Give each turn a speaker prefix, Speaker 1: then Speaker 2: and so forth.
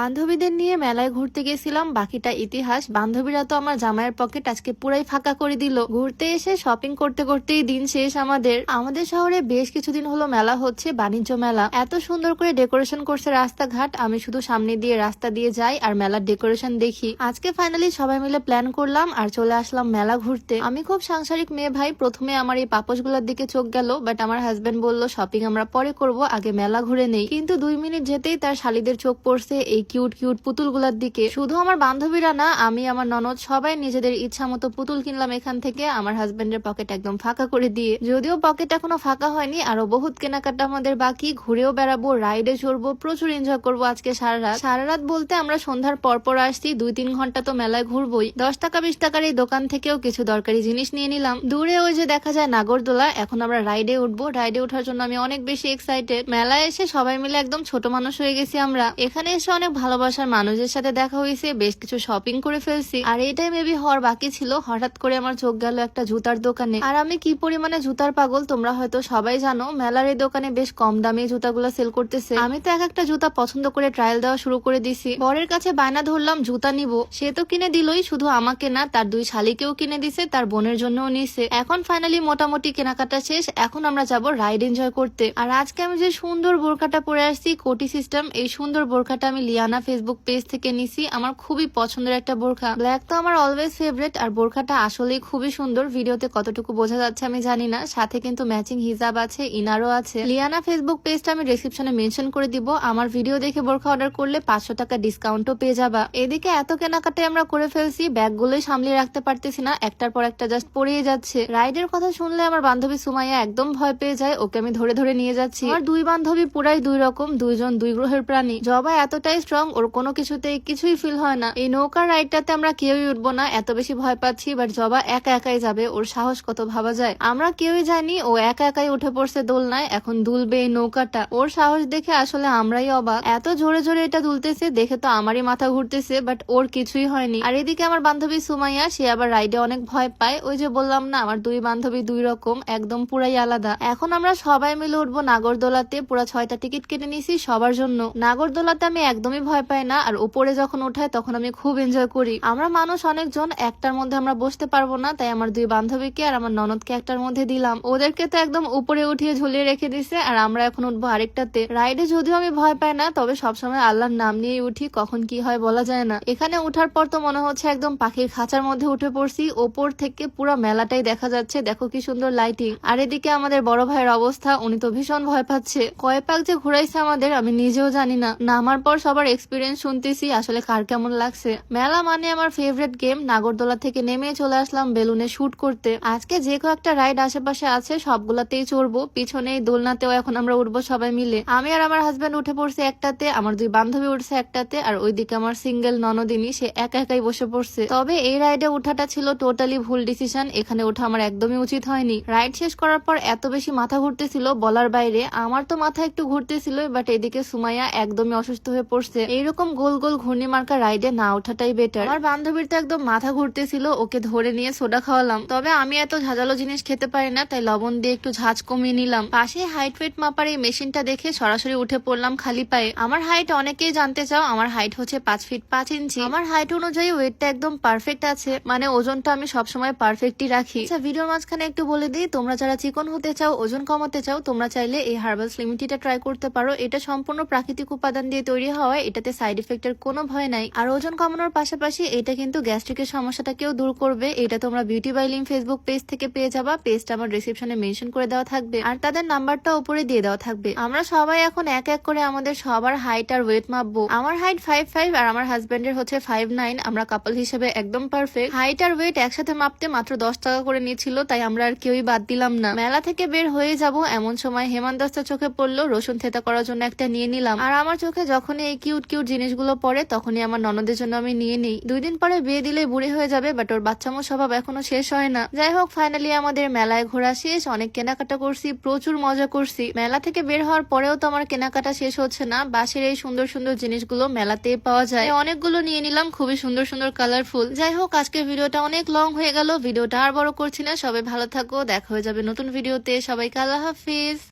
Speaker 1: বান্ধবীদের নিয়ে মেলায় ঘুরতে গেছিলাম, বাকিটা ইতিহাস। বান্ধবীরা তো আমার জামাইয়ের পকেট আজকে পুরাই ফাঁকা করে দিল। ঘুরতে এসে শপিং করতে করতেই দিন শেষ আমাদের। আমাদের শহরে বেশ কিছুদিন হলো মেলা হচ্ছে, বাণিজ্য মেলা। এত সুন্দর করে ডেকোরেশন করছে রাস্তাঘাট, আমি শুধু সামনে দিয়ে রাস্তা দিয়ে যাই আর মেলার ডেকোরেশন দেখি। আজকে ফাইনালি সবাই মিলে প্ল্যান করলাম আর চলে আসলাম মেলা ঘুরতে। আমি খুব সাংসারিক মেয়ে ভাই, প্রথমে আমার এই পাপোশগুলোর দিকে চোখ গেল বাট আমার হাজবেন্ড বলল শপিং আমরা পরে করব, আগে মেলা ঘুরে নেই। কিন্তু দুই মিনিট যেতেই তার শালিদের চোখ পড়ছে, এই কিউট কিউট পুতুলগুলোর দিকে। শুধু আমার বান্ধবীরা না, আমি, আমার ননদ সবাই নিজেদের ইচ্ছা মতো পুতুল কিনলাম এখান থেকে, আমার হাজবেন্ডের পকেট একদম ফাঁকা করে দিয়ে। যদিও পকেট এখনও ফাঁকা হয়নি, আরও বহুত কেনাকাটা আমাদের বাকি। ঘুরেও বেড়াবো রাইডে চড়বো, প্রচুর এনজয় করব আজকে সারা রাত সারা রাত বলতে আমরা সন্ধ্যার পর পর আসছি দুই তিন ঘণ্টা তো মেলায় ঘুরবোই। দশ টাকা, বিশ টাকার এই দোকান থেকেও কিছু দরকারি জিনিস নিয়ে নিলাম। দূরে ওই যে দেখা যায় নাগরদোলা, এখন আমরা রাইডে উঠবো। রাইডে ওঠার জন্য আমি অনেক বেশি এক্সাইটেড মেলায় এসে সবাই মিলে একদম ছোট মানুষ হয়ে গেছি আমরা। এখানে এসে অনেক ভালোবাসার মানুষের সাথে দেখা হয়েছে, বেশ কিছু শপিং করে ফেলছি। আর এটাই মেবি হওয়ার বাকি ছিল। হঠাৎ করে আমার চোখ গেল একটা জুতার দোকানে। আর আমি কি পরিমাণে জুতার পাগল তোমরা হয়তো সবাই জানো, মেলার এই দোকানে বেশ কম দামে জুতাগুলো সেল করতেছে। আমি তো এক একটা জুতা পছন্দ করে ট্রায়াল দেওয়া শুরু করে দিছি। বরের কাছে বায়না ধরলাম, জুতা নিব। সে তো কিনে দিলই, শুধু আমাকে না, তার দুই শালিকেও কিনে দিছে, তার বোনের জন্যও নিছে। এখন ফাইনালি মোটামুটি কেনাকাটা শেষ, এখন আমরা যাব রাইড এনজয় করতে। আর আজকে আমি যে সুন্দর বোরখাটা পরে আসছি, কোটি সিস্টেম এই সুন্দর বোরখাটা আমি লিয়ানা ফেসবুক পেজ থেকে নিছি, আমার খুবই পছন্দের একটা বোরখা। ব্ল্যাক তো আমার অলওয়েজ ফেভারিট আর বোরখাটা আসলেই খুবই সুন্দর। ভিডিওতে কতটুকু বোঝা যাচ্ছে আমি জানি না, সাথে কিন্তু ম্যাচিং হিজাব আছে, ইনারও আছে। লিয়ানা ফেসবুক পেজটা আমি ডিসক্রিপশনে মেনশন করে দিব। আমার ভিডিও দেখে বোরখা অর্ডার করলে পাঁচশো টাকা ডিসকাউন্টও পেয়ে যাবা। এদিকে এত কেনাকাটাই আমরা করে ফেলছি, ব্যাগগুলোই সামলিয়ে রাখতে পারতেছি না, একটার পর একটা জাস্ট পড়েই যাচ্ছে। রাইডের কথা শুনলে আমার বান্ধবী সুমাইয়া একদম ভয় পেয়ে যায়, ওকে আমি ধরে ধরে নিয়ে যাচ্ছি। আর দুই বান্ধবী পুরাই দুই রকম, দুইজন দুই গ্রহের প্রাণী। জবা এতটাই স্ট্রং ওর কোনো কিছুতেই কিছুই ফিল হয় না। এই নৌকার রাইডটাতে আমরা কেউই উঠবো না, এত বেশি ভয় পাচ্ছি বাট জবা একা একাই যাবে, ওর সাহস কত ভাবা যায়। আমরা কেউই জানি ও একা একাই উঠে পড়ছে দোলনায়, এখন দুলবে এই নৌকাটা। ওর সাহস দেখে আসলে আমরাই অবাক। এত জোরে জোরে এটা দুলতেছে, দেখে তো আমারই মাথা ঘুরতেছে বাট ওর কিছুই হয়নি। আর এদিকে আমার বান্ধবী সুমাইয়া, সে আবার রাইডে অনেক ভয় পায়। ওই যে বললাম না, আমার দুই বান্ধবী দুই রকম, একদম পুরাই আলাদা। এখন আমরা সবাই মিলে উঠবো নাগরদোলাতে, পুরা ছয়টা টিকিট কেটে নিয়েছি সবার জন্য। নাগরদোলাতে আমি একদমই ভয় পাই না, আর উপরে যখন ওঠায় তখন আমি খুব এনজয় করি। আমরা মানুষ অনেকজন, একটার মধ্যে আমরা বসতে পারব না, তাই আমার দুই বান্ধবীকে আর আমার ননদকে একটার মধ্যে দিলাম। ওদেরকে তো একদম উপরে উঠিয়ে ঝুলিয়ে রেখে দিছে, আর আমরা এখন উঠবো আরেকটাতে। রাইডে যদিও আমি ভয় পাই না, তবে সবসময় আল্লাহর নাম নিয়েই উঠি, কখন কি হয় বলা যায় না। এখানে উঠার পর তো মনে হচ্ছে একদম পাখির খাঁচার মধ্যে উঠে পড়ছি, ওপর থেকে পুরো মেলাটাই দেখা যাচ্ছে, দেখো কি সুন্দর লাইটিং আর এদিকে আমাদের বড় ভাইয়ের অবস্থা, উনি তো ভীষণ ভয় পাচ্ছে। কয় পাক যে ঘুরাইছে আমাদের, আমি নিজেও জানি না। নামার পর সবার এক্সপিরিয়েন্স শুনতেছি, আসলে কার কেমন লাগছে? মেলা মানে আমার ফেভারিট গেম নাগরদোলা থেকে নেমে চলে আসলাম বেলুনে শুট করতে। আজকে যে কয়েকটা রাইড আশেপাশে আছে, সবগুলাতেই চড়বো। পিছনে দোলনাতেও এখন আমরা উঠবো সবাই মিলে। আমি আর আমার হাজব্যান্ড উঠে পড়ছে একটাতে, আমার দুই বান্ধবী উঠছে একটাতে, আর ওইদিকে আমার সিঙ্গেল ননদিনী, সে একা একাই বসে পড়ছে। তবে এই রাইডে উঠাটা ছিল টোটালি ভুল ডিসিশন এখানে ওঠা আমার একদমই উচিত হয়নি। রাইড শেষ করার পর এত বেশি মাথা ঘুরতেছিল বলার বাইরে, আমার তো মাথা একটু ঘুরতেছিল বাট এদিকে সুমাইয়া একদমই অসুস্থ হয়ে পড়ছে। এইরকম গোল গোল ঘূর্ণি মার্কা রাইডে না ওঠাটাই বেটার আমার বান্ধবীর তো একদম মাথা ঘুরতেছিল ওকে ধরে নিয়ে সোডা খাওয়ালাম। তবে আমি এত ঝাঁঝালো জিনিস খেতে পারি না তাই লবণ দিয়ে একটু ঝাঁজ কমিয়ে নিলাম। পাশে হাইট ওয়েট মাপার এই মেশিনটা দেখে সরাসরি উঠে পড়লাম খালি পায়ে। আমার হাইট অনেকেই জানতে চাও আমার হাইট হচ্ছে পাঁচ ফিট পাঁচ ইঞ্চি। আমার হাইট অনুযায়ী ওয়েটটা একদম পারফেক্ট আছে মানে ওজনটা আমি সবসময় পারফেক্টই রাখি। আচ্ছা ভিডিওর মাঝখানে একটু বলে দিই তোমরা যারা চিকন হতে চাও ওজন কমাতে চাও তোমরা চাইলে এই হার্বাল স্লিমিটিটা ট্রাই করতে পারো। এটা সম্পূর্ণ প্রাকৃতিক উপাদান দিয়ে তৈরি হওয়ায় এটাতে সাইড এফেক্টের কোনো ভয় নাই। আর ওজন কমানোর পাশাপাশি এটা কিন্তু গ্যাস্ট্রিকের সমস্যাটাকেও দূর করবে। এটা তোমরা beauty by Lim Facebook page থেকে পেয়ে যাবা। পেজটা আমার ডিসক্রিপশনে মেনশন করে দেওয়া থাকবে। আর তাদের নাম্বারটা উপরে দিয়ে দেওয়া থাকবে। আমরা সবাই এখন এক এক করে আমাদের সবার হাইট আর ওয়েট মাপবো। আমার হাইট ফাইভ ফাইভ আর আমার হাজবেন্ডের হচ্ছে ফাইভ নাইন আমরা কাপল হিসেবে একদম পারফেক্ট হাইট আর ওয়েট একসাথে মাপতে মাত্র দশ টাকা করে নিয়েছিল, তাই আমরা আর কেউই বাদ দিলাম না। মেলা থেকে বের হয়ে যাব। এমন সময় হেমান্তাস্তা চোখে পড়ল। রসুন থেতা করার জন্য একটা নিয়ে নিলাম। আর আমার চোখে যখনই এই কিউট কিউট জিনিসগুলো পড়ে তখনই আমার ননদের জন্য আমি নিয়ে নিই। দুই দিন পরে বিয়ে দিলে বুড়ি হয়ে যাবে বাট ওর বাচ্চামো স্বভাব এখনও শেষ হয় না। যাই হোক ফাইনালি আমাদের মেলায় ঘোরা শেষ, অনেক কেনাকাটা করছি, প্রচুর মজা করছি। মেলা থেকে বের হওয়ার পরেও তো আমার কেনাকাটা শেষ হচ্ছে না। বাসের এই সুন্দর সুন্দর জিনিসগুলো মেলাতে পাওয়া যায়। অনেকগুলো নিয়ে নিলাম, খুবই সুন্দর সুন্দর কালারফুল যাই হোক, আজকের ভিডিওটা অনেক লং হয়ে গেল। ভিডিওটা আর বড় করছি না। সবাই ভালো থাকো, দেখা হয়ে যাবে নতুন ভিডিওতে। সবাইকে আল্লাহ হাফিজ।